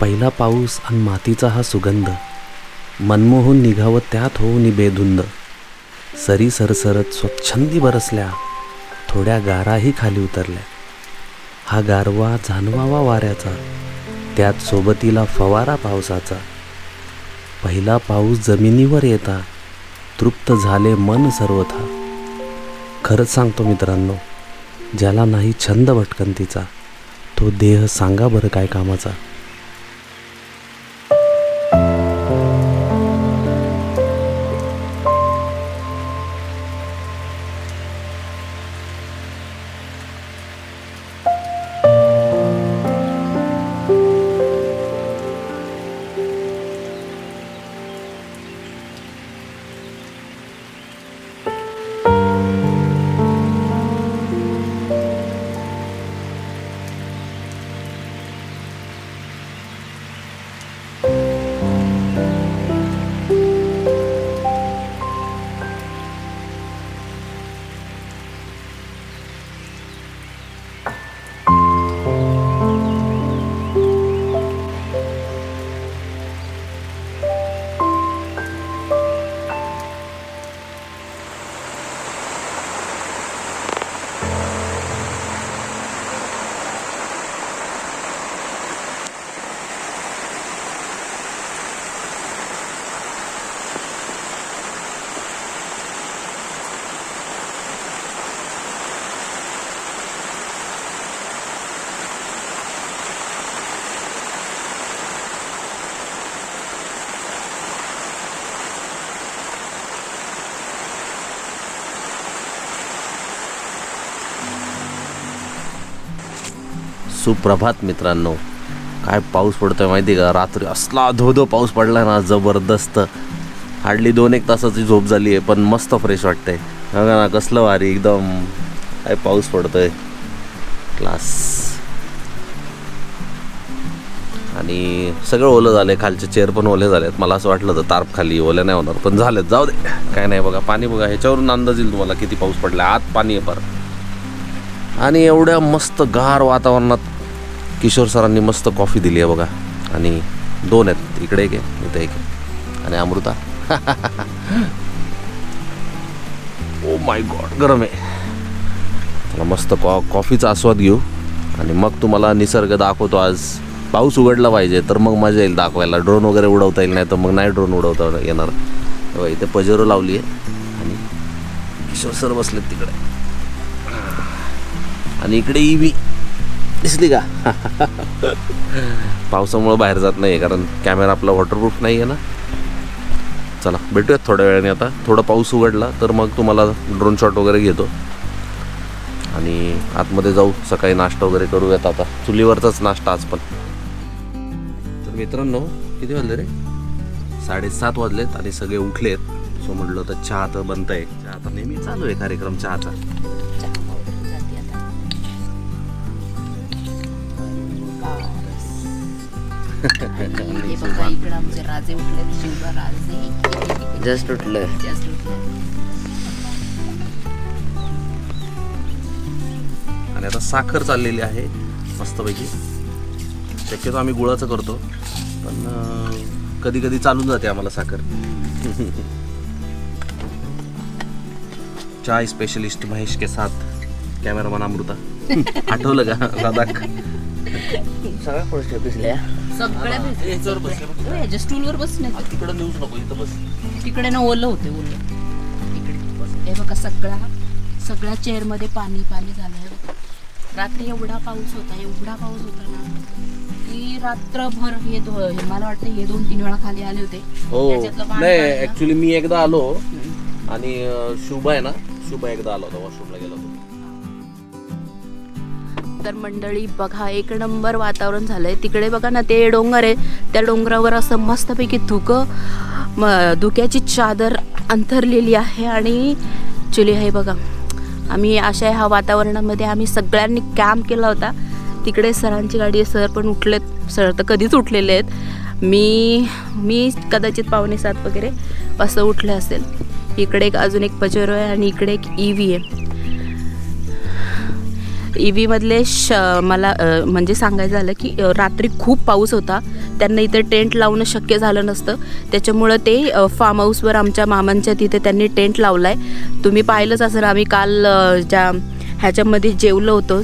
पहिला पाऊस आणि मातीचा हा सुगंध. मनमोहून निघावं त्यात होऊन बेधुंद. सरी सरसरत स्वच्छंदी बरसल्या. थोड्या गाराही खाली उतरल्या. हा गारवा जाणवावा वाऱ्याचा. त्यात सोबतीला फवारा पावसाचा. पहिला पाऊस जमिनीवर येता. तृप्त झाले मन सर्वथा. खरंच सांगतो मित्रांनो ज्याला नाही छंद भटकंतीचा तो देह सांगा बरं काय कामाचा. सुप्रभात मित्रांनो. काय पाऊस पडतो आहे माहिती आहे का? रात्री असला धोधो पाऊस पडला ना जबरदस्त. हार्डली दोन एक तासाची झोप झाली आहे पण मस्त फ्रेश वाटतंय. बघा ना कसलं भारी एकदम काय पाऊस पडतो आहे क्लास आणि सगळं ओलं झालंय खालचे चेअर पण ओले झाले आहेत मला असं वाटलं तर तार्प खाली ओल्या नाही होणार पण झालेत. जाऊ दे. काय नाही बघा पाणी बघा ह्याच्यावरून अंदाज येईल तुम्हाला किती पाऊस पडला आत पाणी आहे बरं आणि एवढ्या मस्त गार वातावरणात किशोर सरांनी मस्त कॉफी दिली आहे बघा. आणि दोन आहेत. इकडे एक आहे इथे एक आहे. आणि अमृता. ओ माय गॉड गरम आहे. मस्त कॉ कॉफीचा आस्वाद घेऊ. आणि मग तुम्हाला निसर्ग दाखवतो आज. पाऊस उघडला पाहिजे तर मग मजा येईल दाखवायला. ड्रोन वगैरे उडवता येईल नाही तर मग नाही ड्रोन उडवता येणार. तेव्हा इथे पजेरो लावली आहे. आणि किशोर सर बसलेत तिकडे. आणि इकडे ईव्ही दिसली का? पावसामुळे बाहेर जात नाही कारण कॅमेरा आपला वॉटरप्रूफ नाही आहे ना. चला भेटूयात थोड्या वेळाने आता. थोडा पाऊस उघडला तर मग तुम्हाला ड्रोन शॉट वगैरे घेतो. आणि आतमध्ये जाऊ सकाळी नाश्ता वगैरे करूयात आता. चुलीवरचाच नाश्ता आज पण. तर मित्रांनो किती वाजले रे? साडेसात वाजलेत आणि सगळे उठलेत. सो म्हटलं तर चहा तर आहे चहा आता नेहमी चालू आहे कार्यक्रम चहाचा. हे बघा इकडं आमचे राजे उठलेत शिवबा राजे. जस्ट उठलं. उठले. आणि आता साखर चाललेली आहे मस्तपैकी. शक्यतो आम्ही गुळाचं करतो पण कधी कधी चालून जाते आम्हाला साखर. चाय स्पेशलिस्ट महेश के साथ कॅमेरामॅन अमृता. आठवलं का राधाक? सगळ्या गोष्टी पिसल्या सगळ्या. हो, याच्या स्टूलवर बस नाही तिकडे नेऊच नको इथं बस. तिकडे ना ओलं होते ओलं. इकडे हे बघा सगळा सगळ्या चेअरमध्ये पाणी पाणी झालंय बघा. रात्री एवढा पाऊस होता एवढा पाऊस होता ना. की रात्रभर हे दो- हे मला वाटतं हे दोन तीन वेळा खाली आले होते. हो. त्याच्यातलं पाणी नाही. ऍक्च्युली मी एकदा आलो आणि अं, शुभा आहे ना शुभा एकदा आला होता वॉशरूमला गेला होता. तर मंडळी. बघा एक नंबर वातावरण झालंय. तिकडे बघा ना ते डोंगर आहे. त्या डोंगरावर असं मस्तपैकी धुकं म धुक्याची चादर अंथरलेली आहे आणि चुली आहे बघा. आम्ही अशा ह्या वातावरणामध्ये आम्ही सगळ्यांनी कॅम्प केला होता. तिकडे सरांची गाडी आहे. सर पण उठलेत. सर तर कधीच उठलेले आहेत. मी मी कदाचित पावणे सात वगैरे असं उठले असेल. इकडे एक अजून एक पजेरो आहे आणि इकडे एक ई व्ही आहे. ई व्हीमधले श मला म्हणजे सांगायचं झालं की रात्री खूप पाऊस होता. त्यांना इथे टेंट लावणं शक्य झालं नसतं. त्याच्यामुळं ते फार्म हाऊसवर आमच्या मामांच्या तिथे त्यांनी टेंट लावला आहे तुम्ही पाहिलंच असं आम्ही काल ज्या ह्याच्यामध्ये जेवलो होतो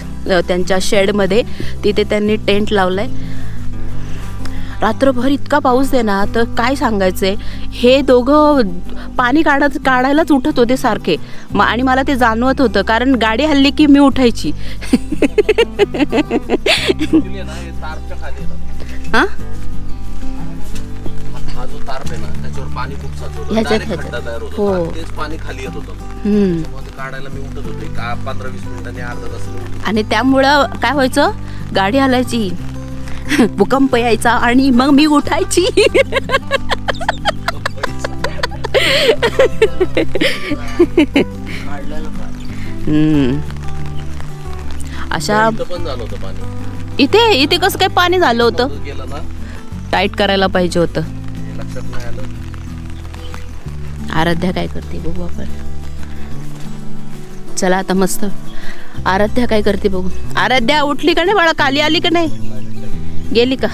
त्यांच्या शेडमध्ये तिथे त्यांनी टेंट लावला आहे रात्रभर इतका पाऊस देणार तर काय सांगायचे हे दोघं पाणी काढत काढायलाच उठत होते सारखे. मग आणि मला ते जाणवत होतं कारण गाडी हल्ली की मी उठायची. हां? हो. आणि त्यामुळं काय व्हायचं? गाडी हलायची. भूकंप यायचा आणि मग मी उठायची. हम्म. अशा इथे इथे कसं काय पाणी झालं होतं? टाईट करायला पाहिजे होतं. आराध्या काय करते बघू आपण. चला आता मस्त. आराध्या काय करते बघू. आराध्या उठली का नाही बाळा? काली आली का नाही? गेली का?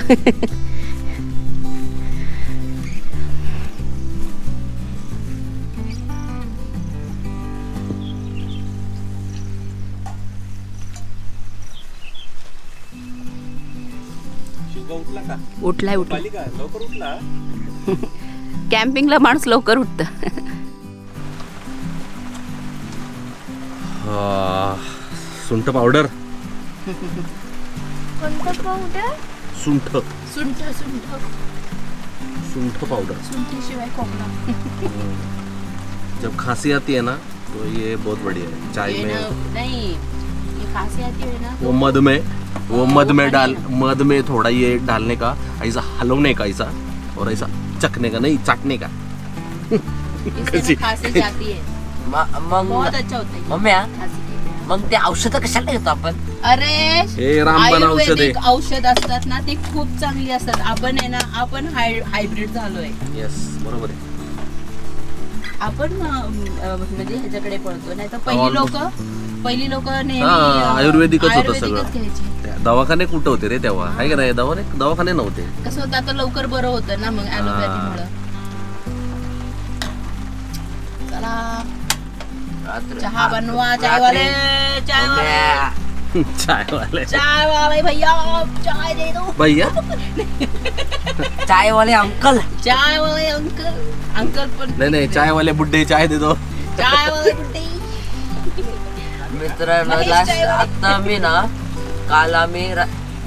उठलाय उठला कॅम्पिंगला माणूस लवकर उठत. सुंठ पावडर. कोणतं पावडर? सुंठ. सुंठ सुंठ. सुंठ पाउडर सुंठीशिवाय खोकला जब खांसी आती है ना तो ये बहुत बढ़िया है. चाय में नहीं ये खांसी आती है ना वो मध में वो मध में डाल मध में थोड़ा ये डालने का ऐसा हलवने का ऐसा और ऐसा चखने का नहीं चाटने का. खांसी जाती है। बहुत अच्छा होता है हा. मग ते औषधं कशाला घेतो आपण? अरे हे रामबाण औषध. आहे आयुर्वेदिक औषध असतात ना ते खूप चांगली असतात. आपण आहे ना आपण हाय हायब्रिड झालोय. येस बरोबर आहे. आपण अं, अं, म्हणजे ह्याच्याकडे पळतो. नाही तर पहिली लोक पहिली लोक नेहमी हा, अं, आयुर्वेदिकच होतं आयुर्वेदिकच सगळं. घ्यायचे. त्या दवाखाने कुठं होते रे तेव्हा? आहे का नाही? दवाखाने दवाखाने नव्हते. कसं होतं आता लवकर बरं होतं ना मग ॲलोपॅथीमुळं. चला. चहा बनवा चायवाले चायवाले चाय वाले. चायवाले भैया चाय दे दो. भैया? चायवाले अंकल. चाय वाले अंकल अंकल पण नाही नाही चाय वाले बुड्ढे चाय दे दो. चाय वाले बुड्ढे. मित्रांनो लास्ट चायवाले. आता मी ना काल आम्ही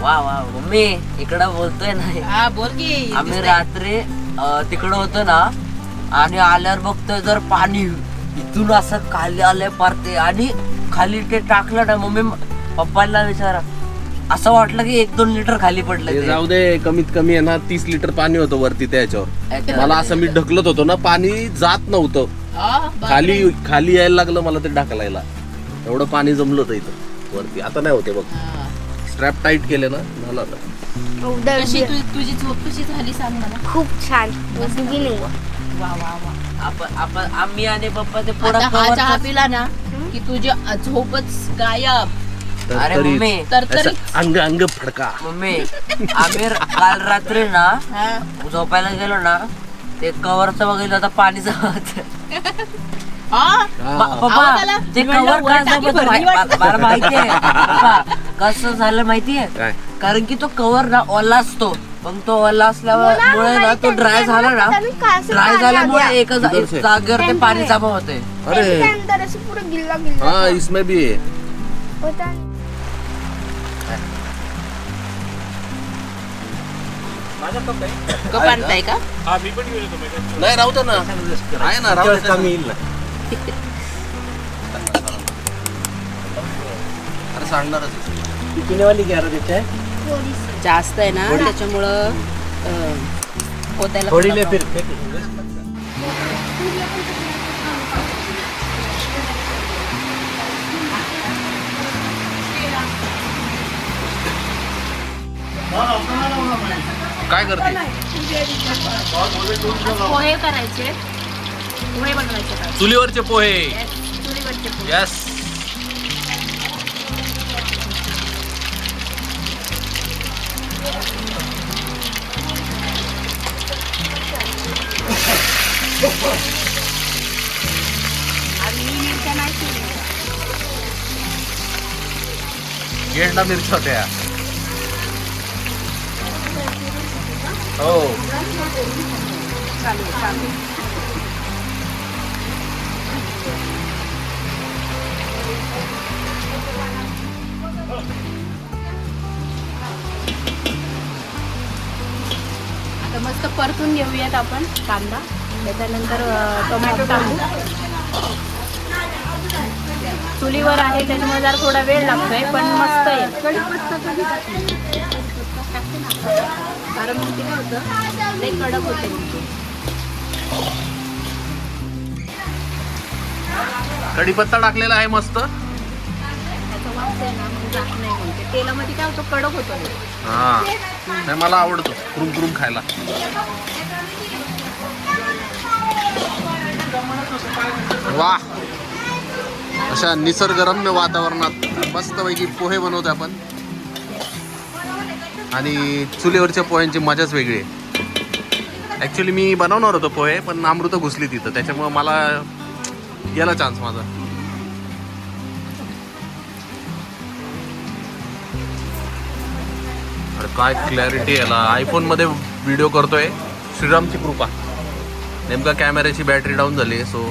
वा वा मम्मी इकडं बोलतोय ना. हा बोल की आम्ही. रात्री तिकडं होतो ना आणि आल्यावर बघतोय जर पाणी इथून असं खाली आलंय पारते आणि खाली ते टाकलं ना मम्मी पप्पाला विचारा. असं वाटलं की एक दोन लिटर खाली पडलं ते ते. जाऊ दे कमीत कमी आहे ना तीस लिटर पाणी होतं वरती त्याच्यावर. याच्यावर. मला असं मी ढकलत होतो ना पाणी जात नव्हतं. हा. खाली खाली यायला लागलं मला ते ढकलायला. एवढं पाणी जमलं होतं इथं वरती. आता नाही होते बघ. हा. स्ट्रॅप टाईट केले ना झालं आता. कशी तु- तुझी झोप कशी झाली सांग मला. खूप छान. वा वा वा. आपण आपण आम्ही आणि पप्पा ते आता पुढं हा चहा पिला ना की तुझी झोपच गायब. तर अरे तरी मम्मी. असं अंग अंग फडका. मम्मी आम्ही र- काल रात्री ना हा. झोपायला गेलो ना ते कवरचं बघितलं तर पाणी जात हा? पप्पा आवाज आला? ते मी म्हणलं, कवर वर का टाकी जमत भरली मा- वाटतं. मला माहितीये पप्पा, कसं झालं माहितीये काय? कारण की तो कवर ना ओला असतो. पण तो ओला असल्यामुळे ना तो ड्राय झाला ना. ड्राय झाल्यामुळे एक जा- एक जागेवर ते पाणी जमा होते. अरे. अंदर असं पुरं गिल्ला गिल्ला हाँ इसमें भी है होता कप आणताय का? नाही राहू दे ना. आहे ना राहू दे कमी येईल ना. अरे सांगणारच जास्त आहे ना त्याच्यामुळं पोतायला थोडी काय करते? पोहे करायचे. पोहे बनवायचे. चुलीवरचे पोहे. चुलीवरचे पोहे. यस गेंडा मिरच्या होत्या. हो. चालेल चालेल आता मस्त परतून घेऊयात आपण कांदा. त्याच्यानंतर टोमॅटो टाकू. चुलीवर आहे त्याच्यामुळे जरा थोडा वेळ लागतोय पण मस्त आहे. कारण ते काय होतं लई कडक होते. कढीपत्ता टाकलेला आहे मस्त. म्हणते. तेलामध्ये काय होतं कडक होतं ते. हा. मला आवडतो. कुरुम कुरुम खायला. वा. अशा निसर्गरम्य वातावरणात मस्तपैकी पोहे बनवतो आपण. आणि चुलीवरच्या पोह्यांची मजाच वेगळी आहे. ॲक्च्युली मी बनवणार होतो पोहे पण अमृत घुसली तिथं. त्याच्यामुळं मला गेला चान्स माझा. अरे काय क्लॅरिटी याला. आयफोनमध्ये व्हिडिओ करतोय. श्रीरामची कृपा. नेमका कॅमेऱ्याची बॅटरी डाऊन झाली सो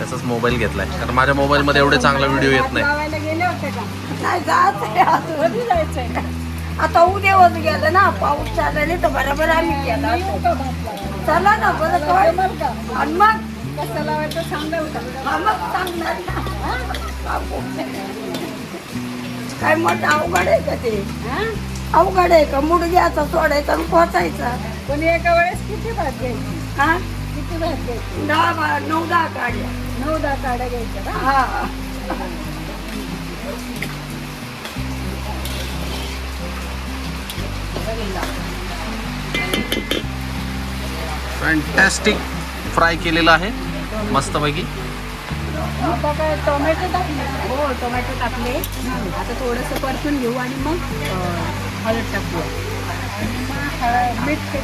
त्याचाच मोबाईल घेतलाय. कारण माझ्या मोबाईल मध्ये एवढे चांगला व्हिडिओ येत नाही. गावाला गेले होते का? नाही जायचंय आतमध्ये जायचंय का? आता उद्या होत गेलं ना पाऊस चालला तर बरोबर आम्ही गेला चला ना बरं काय? आणि मग? कसं लावायचं सांगा हा मग सांगणार ना. बापू. काय मोठं अवघड आहे का ते? अवघड आहे का? मुड घ्यायचा सोडायचा आणि पोचायचा. पण एका वेळेस किती भात घ्यायची? हा? किती भात घ्यायची? दहा बा- नऊ दहा काढल्या नऊ दहा काड्या घ्यायच्या का? हा. फॅन्टॅस्टिक फ्राय केलेला आहे. मस्तपैकी. आता काय टोमॅटो टाकले? हो टोमॅटो टाकले. आता थोडंसं परतून घेऊ आणि मग हळद टाकू. हळद मीठ.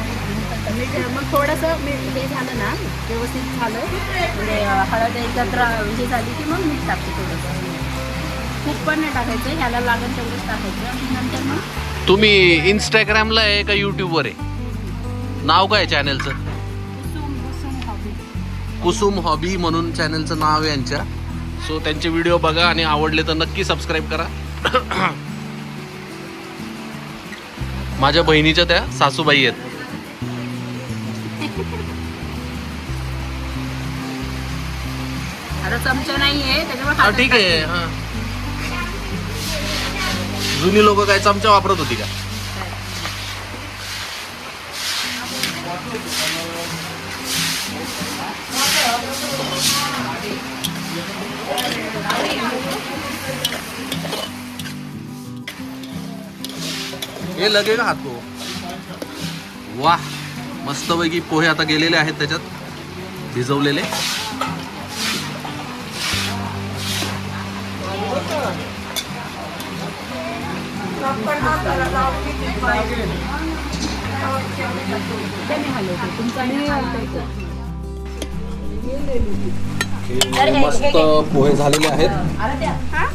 मीठ मग थोडंसं मीठ हे झालं ना व्यवस्थित झालं. म्हणजे हळद एकत्र हे झाली की मग मीठ टाकते थोडंसं. खूप पण नाही टाकायचं ह्याला लागेल तेवढंच टाकायचं. आणि नंतर मग तुम्ही इंस्टाग्रामला आहे का युट्यूबवर आहे? नाव काय चॅनलचं कुसुम कुसुम हॉबी कुसुम हॉबी म्हणून चॅनलचं नाव आहे यांच्या. सो त्यांचे व्हिडिओ बघा आणि आवडले तर नक्की सबस्क्राईब करा. माझ्या बहिणीच्या त्या सासूबाई आहेत. आता चमचा नाही आहे त्याच्यामुळे हा हातात ठीक आहे हा. जुनी लोक काय चमचा वापरत होती का? हे लगे का हात वा मस्तपैकी पोहे आता गेलेले आहेत त्याच्यात भिजवलेले. मस्त पोहे झालेले आहेत.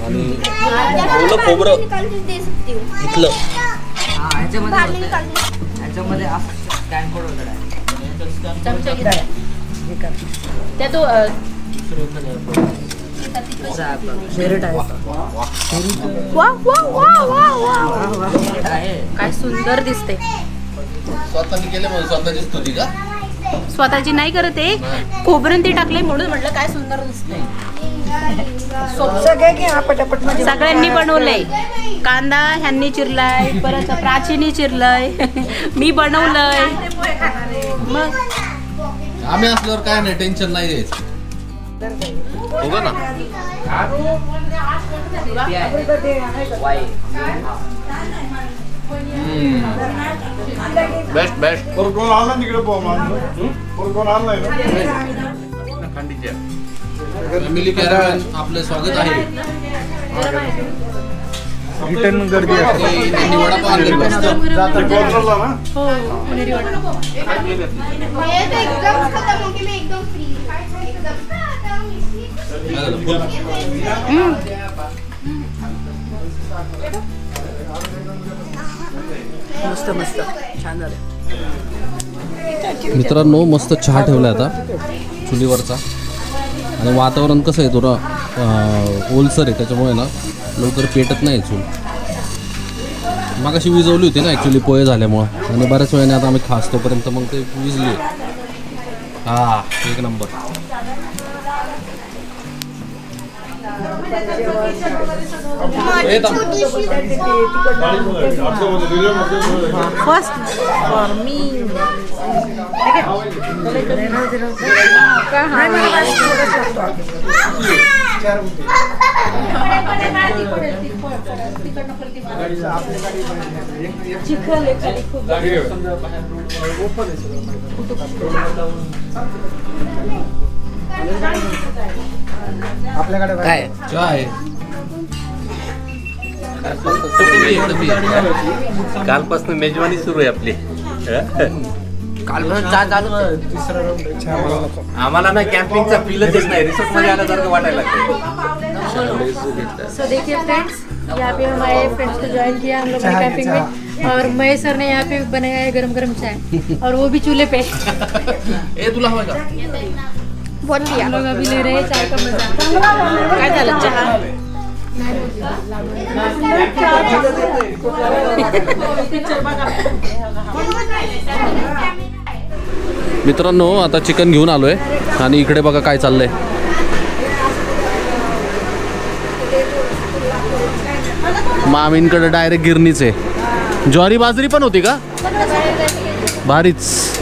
आणि ओलं खोबरं. इथलं. हा त्या तो काय सुंदर दिसते स्वतःची नाही करत आहे खोबरं ते टाकले म्हणून म्हटलं काय सुंदर दिसते सगळ्यांनी बनवलंय कांदा ह्यांनी चिरलाय परत प्राचीनी चिरलाय मी बनवलंय मग आम्ही असल्यावर काय नाही टेन्शन नाही घ्यायचं. हो का ना बेस्ट बेस्ट कोण आला तिकडे कोण आलाय ना फॅमिली कॅरॅव्हन आपलं स्वागत आहे. रिटर्न गर्दी त्यांनी वडापाव आणले मस्त मस्त मस्त. छान झालं. मित्रांनो मस्त चहा ठेवला आता चुलीवरचा. आणि वातावरण कसं आहे थोडं ओलसर आहे त्याच्यामुळे ना लवकर पेटत नाही चूल. मग अशी विजवली होती ना ॲक्च्युली पोहे झाल्यामुळं. आणि बऱ्याच वेळाने आता आम्ही खास तोपर्यंत मग ते विजली हा एक नंबर. हे थांब. फर्स्ट फॉर मी काय? कालपासून मेजवानी सुरू आहे आपली. काल चहा चालू आम्हाला ना कॅम्पिंगचा फीलच येत नाही. रिसोर्टमध्ये आल्यासारखं वाटायला लागतं सो देखिए फ्रेंड्स यहाँ पे हमारे फ्रेंड्स को ज्वाइन किया हम लोग ने कैंपिंग में और महेश सर ने यहाँ पे बनाया है गरम गरम चाय और वो भी चूल्हे पे। ए तुला हवं का? हम लोग अभी ले रहे चाय का मजा. काय झालं? चहा? मित्रांनो आता चिकन घेऊन आलोय आणि इकडे बघा काय चाललंय. मामींकडे डायरेक्ट गिरणीच आहे. ज्वारी बाजरी पण होती का? भारीच.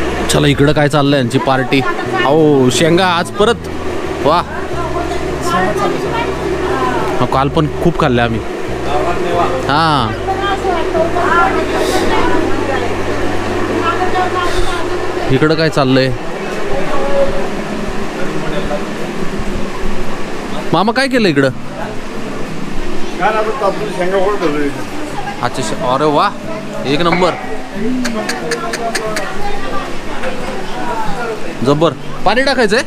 चला इकडं काय चाललंय यांची पार्टी? अहो शेंगा आज परत? वा. काल पण खूप खाल्ले आम्ही. हा. इकडं काय चाललंय? मामा काय केलं इकडं? अच्छा अरे वा एक नंबर. जबर पाणी टाकायचंय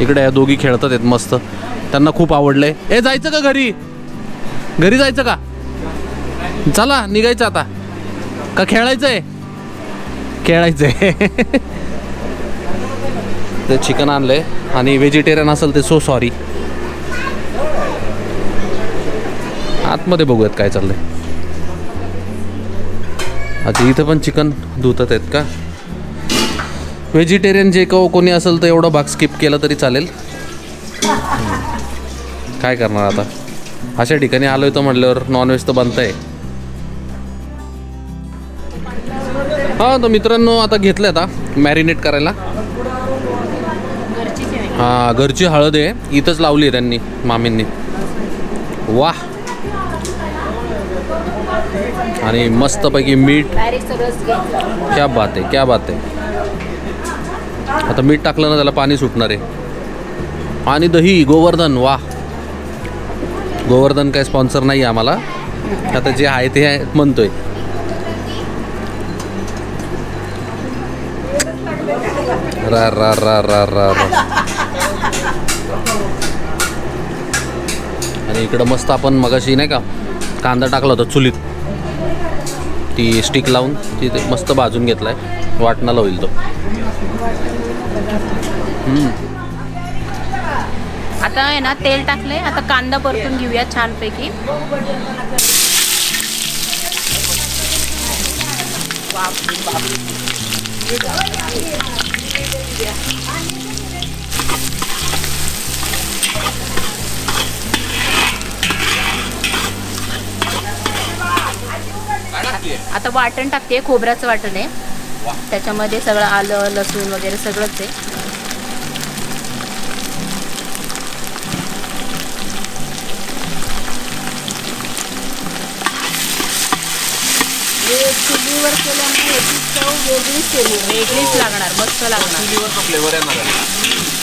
इकडे या दोघी खेळतात आहेत मस्त. त्यांना खूप आवडलंय. ए जायचं का घरी? घरी जायचं का? चला निघायचं आता. का खेळायचंय खेळायचंय ते चिकन आणलंय. आणि व्हेजिटेरियन असेल ते सो सॉरी आतमध्ये बघूयात काय चाललंय. अच्छा इथं पण चिकन धुतात आहेत का? व्हेजिटेरियन जे को कोणी असेल तर एवढा भाग स्किप केला तरी चालेल. काय करणार आता? अशा ठिकाणी आलोय तर म्हटल्यावर नॉनव्हेज तर बनत आहे हा तर मित्रांनो आता घेतलं आता मॅरिनेट करायला. हा घरची हळद आहे. इथंच लावली त्यांनी मामींनी. वा आणि मस्तपैकी मीठ. क्या बात आहे क्या बात आहे आता मीठ टाकलं ना त्याला पाणी सुटणार आहे. आणि दही गोवर्धन वा गोवर्धन काय स्पॉन्सर नाही आहे आम्हाला. आता जे आहे ते आहे म्हणतोय. रा रा रा रा रा रा. आणि इकडं मस्त आपण मगाशी नाही का कांदा टाकला होता चुलीत. ती स्टिक लावून ती मस्त भाजून घेतलाय. वाटणाला होईल तो. आता आहे ना तेल टाकले आता कांदा परतून घेऊया छानपैकी. आता वाटण टाकते खोबऱ्याचं वाटण आहे. त्याच्यामध्ये सगळं आलं लसूण वगैरे सगळंच आहे. चुलीवर केल्यामुळे याची चव वेगळीच केली. वेगळीच लागणार मस्त लागणार. चुलीवर फ्लेवर येणार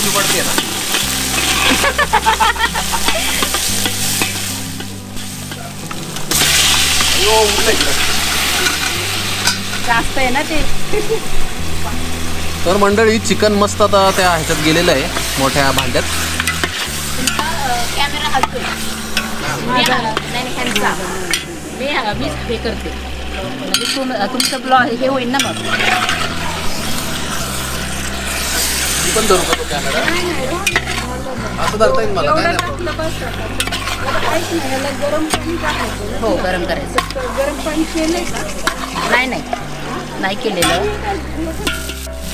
कमी पडते. ना अयो, उठलं इकडं. जास्त आहे ना ते. तर मंडळी चिकन मस्त आता त्या ह्याच्यात गेलेलं आहे मोठ्या भांड्यात. कॅमेरा हलतोय. मी नाही नाही ह्यांचा मी मीच हे करते. म्हणजे तुम तुमचं ब्लॉग हे होईल ना मग. ती पण धरू का तो कॅमेरा असं धरता येईल मला काय नाही problem. हो गरम करायचं. नाही नाही. नाही केलेलं.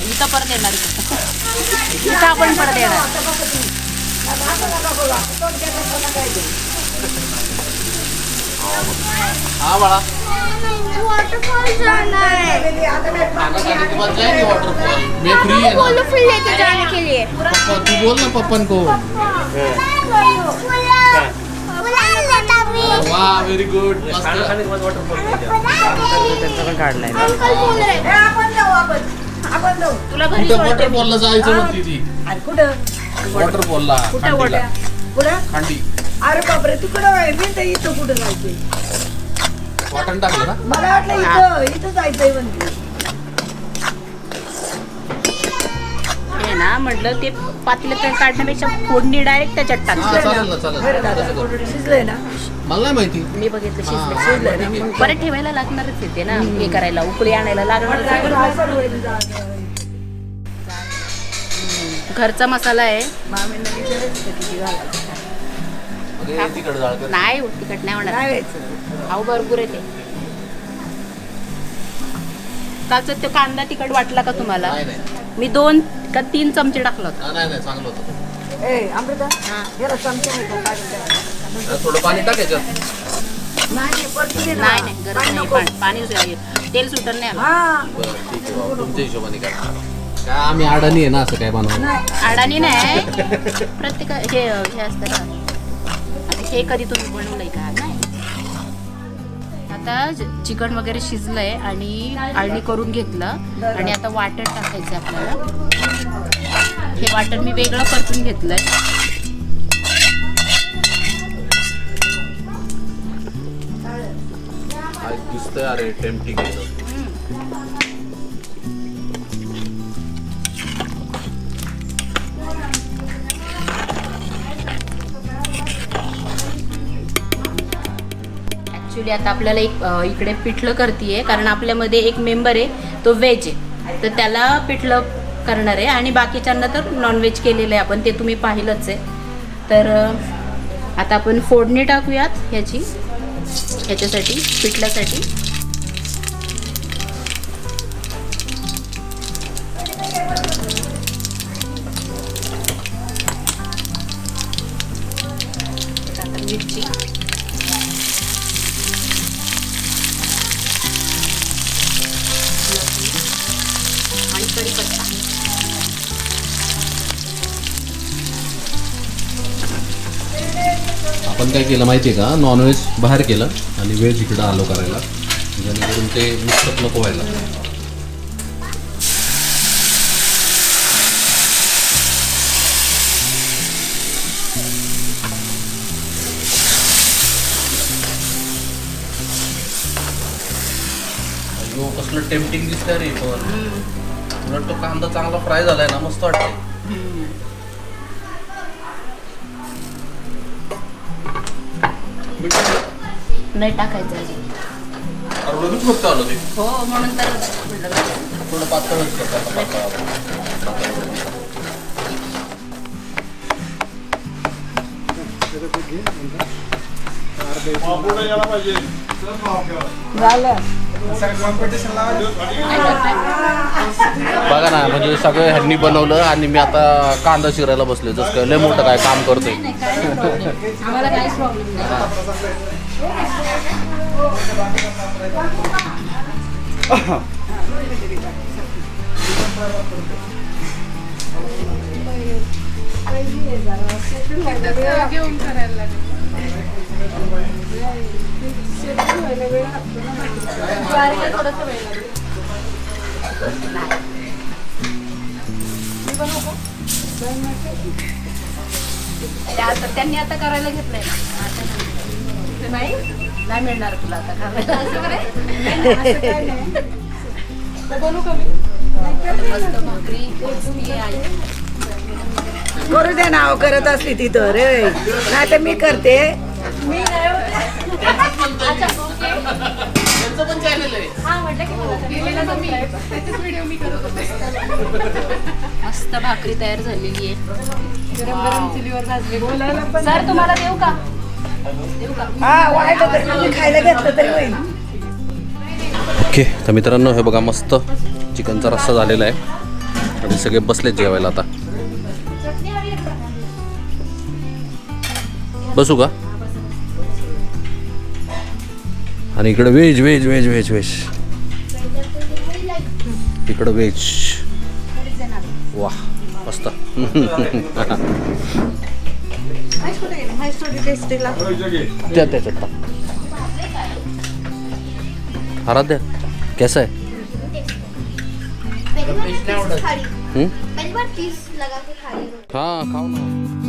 इथं परत येणार इथं आपण परत येणार हा बाळा. वॉटरफॉल है मैं फ्री है ना. बोलो फिर लेके जाने के लिए पप्पा तू बोल ना पप्पन को वाह व्हेरी गुड मस्त. कुठं. वॉटरफॉलला जायचं म्हणती ती? वॉटरफॉलला खांडी. अरे बापरे तिकडं मी तर इथं कुठं जायचंय? वाटण टाकलं ना? मला वाटलं इथं इथं जायचंय म्हणते हे ना म्हटलं ते पातेल्यात काढण्यापेक्षा फोडणी डायरेक्ट त्याच्यात हा टाकली चालेल ना चालेल. बरं दादा तसं करू. शिजलंय ना? मला नाही माहिती. मी बघितलं शिजलं शिजलंय. ना, मग परत ठेवायला लागणारच आहे ते ना. हे करायला उकळी आणायला लागणारच आहे. घरचा मसाला आहे. नाही हो, तिखट नाही होणार अहो भरपूर आहे ते. कालचा तो कांदा तिखट वाटला का तुम्हाला? नाही नाही. मी दोन का तीन चमचे टाकलं हा, हा. थोडं पाणी नाही नाही, गरज नाही. पाणी तेल सुटत नाही. हा. तुमच्या हिशोबाने करा. काय आम्ही अडाणी आहे ना असं काय बनवलं अडाणी नाही. प्रत्येक हे हे असतं हे कधी तुम्ही बनवलंय का? नाही. आता चिकन वगैरे शिजलंय आणि आळणी करून घेतलं. आणि आता वाटण टाकायचं आपल्याला. हे वाटण मी वेगळं परतून घेतलंय. दिसतंय अरे टेम्पटिंग ॲक्च्युली आता आपल्याला एक इकडे पिठलं करते कारण आपल्यामध्ये एक मेंबर आहे तो व्हेज आहे. तर त्याला पिठलं करणार आहे आणि बाकीच्यांना तर नॉनव्हेज केलेलं आहे आपण ते तुम्ही पाहिलंच आहे. तर आता आपण फोडणी टाकूयात ह्याची ह्याच्यासाठी पिठल्यासाठी. काय केलं माहिती आहे का? नॉनव्हेज बाहेर केलं आणि व्हेज इकडं आलो करायला. जेणेकरून ते मिक्सअप नको व्हायला. कसलं टेम्पटिंग दिसतंय रे पण. उलट तो कांदा चांगला फ्राय झालाय ना मस्त वाटतंय. नाही टाकायचं अजून. अरे लगेच फक्त आलं ते हो म्हणून तर म्हटलं. थोडं पातळ पुढे यायला पाहिजे चल भाव घ्या. झालं बघा ना म्हणजे सगळं ह्यांनी बनवलं आणि मी आता कांदा शिरायला बसले जसं काय लय मोठं काय काम करतोय. आम्हाला काहीच प्रॉब्लेम नाही. ते आता त्यांनी आता करायला घेतलंय नाही. नाही मिळणार तुला आता करायला पोचली आई करू दे नाव करत असली तिथं रे नाही तर मी करते मस्त भाकरी तयार झालेली आहे. गरम गरम चुलीवर भाजले. सर तुम्हाला देऊ का? हा वाढलं तरी तुम्ही खायला घेतलं तरी होईल. ओके तर मित्रांनो हे बघा मस्त चिकनचा रस्सा झालेला आहे. आणि सगळे बसलेत जेवायला आता. बसू का? आणि इकडे veg veg veg veg veg इकडं व्हेज वा मस्त. त्या त्याच्यात टाक. आराध्या कैसा है? पहली बार पीस खा रही हम्म? पहली बार पीस लगा के खा रही हूँ हाँ खाओ ना.